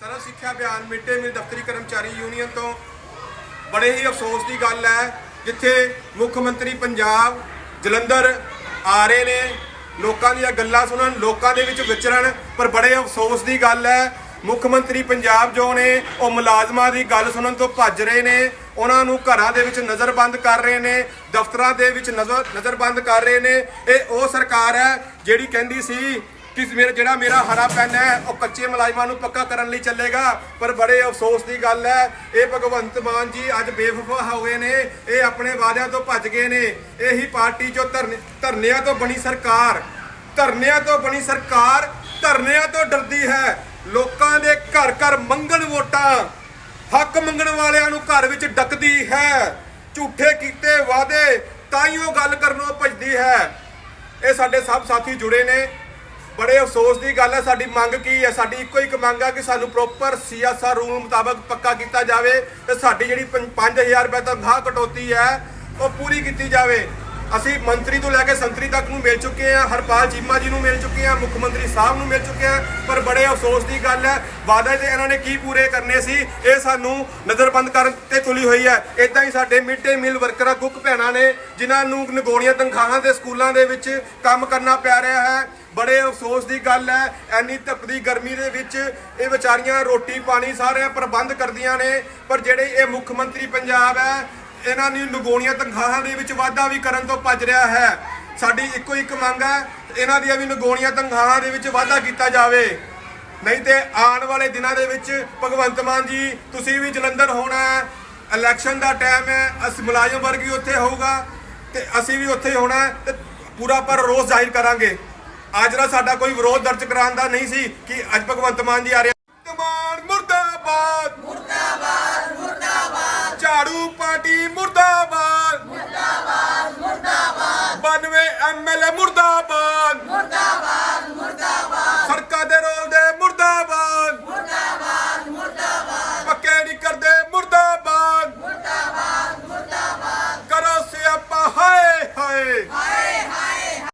ਸਰਵ ਸਿੱਖਿਆ ਅਭਿਆਨ ਮਿੱਟੇ ਮੀਲ ਦਫ਼ਤਰੀ ਕਰਮਚਾਰੀ ਯੂਨੀਅਨ ਤੋਂ ਬੜੇ ਹੀ ਅਫਸੋਸ ਦੀ ਗੱਲ ਹੈ, ਜਿੱਥੇ ਮੁੱਖ ਮੰਤਰੀ ਪੰਜਾਬ ਜਲੰਧਰ ਆ ਰਹੇ ਨੇ। ਲੋਕਾਂ ਦੀਆਂ ਗੱਲਾਂ ਸੁਣਨ, ਲੋਕਾਂ ਦੇ ਵਿੱਚ ਵਿਚਰਨ, ਪਰ ਬੜੇ ਅਫਸੋਸ ਦੀ ਗੱਲ ਹੈ, ਮੁੱਖ ਮੰਤਰੀ ਪੰਜਾਬ ਜੋ ਨੇ, ਉਹ ਮੁਲਾਜ਼ਮਾਂ ਦੀ ਗੱਲ ਸੁਣਨ ਤੋਂ ਭੱਜ ਰਹੇ ਨੇ। ਉਹਨਾਂ ਨੂੰ ਘਰਾਂ ਦੇ ਵਿੱਚ ਨਜ਼ਰਬੰਦ ਕਰ ਰਹੇ ਨੇ, ਦਫ਼ਤਰਾਂ ਦੇ ਵਿੱਚ ਨਜ਼ਰ, ਨਜ਼ਰਬੰਦ ਕਰ ਰਹੇ ਨੇ। ਇਹ ਉਹ ਸਰਕਾਰ ਹੈ ਜਿਹੜੀ ਕਹਿੰਦੀ ਸੀ ਕਿ ਮੇਰਾ ਜਿਹੜਾ ਮੇਰਾ ਹਰਾ ਪੈਨ ਹੈ, ਉਹ ਕੱਚੇ ਮੁਲਾਜ਼ਮਾਂ ਨੂੰ ਪੱਕਾ ਕਰਨ ਲਈ ਚੱਲੇਗਾ। ਪਰ ਬੜੇ ਅਫਸੋਸ ਦੀ ਗੱਲ ਹੈ, ਇਹ ਭਗਵੰਤ ਮਾਨ ਜੀ ਅੱਜ ਬੇਵਫਾ ਹੋ ਗਏ ਨੇ, ਇਹ ਆਪਣੇ ਵਾਅਦਿਆਂ ਤੋਂ ਭੱਜ ਗਏ ਨੇ। ਇਹੀ ਪਾਰਟੀ ਜੋ ਧਰਨਿਆਂ ਤੋਂ ਬਣੀ ਸਰਕਾਰ, ਧਰਨਿਆਂ ਤੋਂ ਬਣੀ ਸਰਕਾਰ, ਧਰਨਿਆਂ ਤੋਂ ਡਰਦੀ ਹੈ। ਲੋਕਾਂ ਦੇ ਘਰ ਘਰ ਮੰਗਣ ਵੋਟਾਂ, ਹੱਕ ਮੰਗਣ ਵਾਲਿਆਂ ਨੂੰ ਘਰ ਵਿੱਚ ਡੱਕਦੀ ਹੈ। ਝੂਠੇ ਕੀਤੇ ਵਾਅਦੇ ਤਾਂ ਹੀ ਉਹ ਗੱਲ ਕਰਨੋਂ ਭੱਜਦੀ ਹੈ। ਇਹ ਸਾਡੇ ਸਭ ਸਾਥੀ ਜੁੜੇ ਨੇ। ਬੜੇ ਅਫਸੋਸ ਦੀ ਗੱਲ ਹੈ, ਸਾਡੀ ਮੰਗ ਕੀ ਹੈ? ਸਾਡੀ ਇੱਕੋ ਇੱਕ ਮੰਗ ਆ ਕਿ ਸਾਨੂੰ ਪ੍ਰੋਪਰ ਸੀਐਸਆਰ ਰੂਲ ਮੁਤਾਬਕ ਪੱਕਾ ਕੀਤਾ ਜਾਵੇ ਤੇ ਸਾਡੀ ਜਿਹੜੀ 5000 ਰੁਪਏ ਤਨਖਾਹ ਕਟੌਤੀ ਹੈ, ਉਹ ਪੂਰੀ ਕੀਤੀ ਜਾਵੇ। ਅਸੀਂ ਮੰਤਰੀ ਤੋਂ ਲੈ ਕੇ ਸੰਤਰੀ ਤੱਕ ਨੂੰ ਮਿਲ ਚੁੱਕੇ ਹਾਂ, ਹਰਪਾਲ ਚੀਮਾ ਜੀ ਨੂੰ ਮਿਲ ਚੁੱਕੇ ਹਾਂ, ਮੁੱਖ ਮੰਤਰੀ ਸਾਹਿਬ ਨੂੰ ਮਿਲ ਚੁੱਕੇ ਹਾਂ, ਪਰ ਬੜੇ ਅਫਸੋਸ ਦੀ ਗੱਲ ਹੈ, ਵਾਅਦੇ ਤੇ ਇਹਨਾਂ ਨੇ ਕੀ ਪੂਰੇ ਕਰਨੇ ਸੀ, ਇਹ ਸਾਨੂੰ ਨਜ਼ਰਬੰਦ ਕਰਨ ਤੇ ਤੁਲੀ ਹੋਈ ਹੈ। ਇਦਾਂ ਹੀ ਸਾਡੇ ਮਿਡ ਡੇ ਮੀਲ ਵਰਕਰਾਂ ਕੁੱਕ ਭੈਣਾਂ ਨੇ, ਜਿਨ੍ਹਾਂ ਨੂੰ ਨਿਗੋਣੀਆਂ ਤਨਖਾਹਾਂ ਦੇ ਸਕੂਲਾਂ ਦੇ ਵਿੱਚ ਕੰਮ ਕਰਨਾ ਪੈ ਰਿਹਾ ਹੈ, ਬੜੇ ਅਫਸੋਸ ਦੀ ਗੱਲ ਹੈ, ਐਨੀ ਤਪਦੀ ਗਰਮੀ ਦੇ ਵਿੱਚ ਇਹ ਵਿਚਾਰੀਆਂ ਰੋਟੀ ਪਾਣੀ ਸਾਰਿਆਂ ਪ੍ਰਬੰਧ ਕਰਦੀਆਂ ਨੇ, ਪਰ ਜਿਹੜੇ ਇਹ ਮੁੱਖ ਮੰਤਰੀ ਪੰਜਾਬ ਹੈ ਇਹਨਾਂ ਨੂੰ ਨਗੋਣੀਆਂ ਤਨਖਾਹਾਂ ਦੇ ਵਿੱਚ ਵਾਧਾ ਵੀ ਕਰਨ ਤੋਂ ਭੱਜ ਰਿਹਾ ਹੈ। ਸਾਡੀ ਇੱਕੋ ਇੱਕ ਮੰਗ ਹੈ ਇਹਨਾਂ ਦੀਆਂ ਵੀ ਨਗੋਣੀਆਂ ਤਨਖਾਹਾਂ ਦੇ ਵਿੱਚ ਵਾਧਾ ਕੀਤਾ ਜਾਵੇ। ਨਹੀਂ ਤੇ ਆਉਣ ਵਾਲੇ ਦਿਨਾਂ ਦੇ ਵਿੱਚ ਭਗਵੰਤ ਮਾਨ ਜੀ, ਤੁਸੀਂ ਵੀ ਜਲੰਧਰ ਹੋਣਾ ਹੈ ਇਲੈਕਸ਼ਨ ਦਾ ਟਾਈਮ ਹੈ, ਅਸੀਂ ਮੁਲਾਜ਼ਮ ਵਰਗ ਵੀ ਉੱਥੇ ਹੋਊਗਾ ਤੇ ਅਸੀਂ ਵੀ ਉੱਥੇ ਹੋਣਾ ਤੇ ਪੂਰਾ ਪਰ ਰੋਸ ਜ਼ਾਹਿਰ ਕਰਾਂਗੇ। ਅੱਜ ਦਾ ਸਾਡਾ ਕੋਈ ਵਿਰੋਧ ਦਰਜ ਕਰਾਉਣ ਦਾ ਨਹੀਂ ਸੀ ਕਿ ਅੱਜ ਭਗਵੰਤ ਮਾਨ ਜੀ ਆ ਰਹੇ ਮੁਰਦਾਬਾਦ! ਝਾੜੂ ਪਾਰਟੀ ਮੁਰਦਾਬਾਦ। ਮੁਰਦਾਬਾਦ ਮੁਰਦਾਬਾਦ। 92 ਐਮਐਲਏ ਮੁਰਦਾਬਾਦ ਮੁਰਦਾਬਾਦ।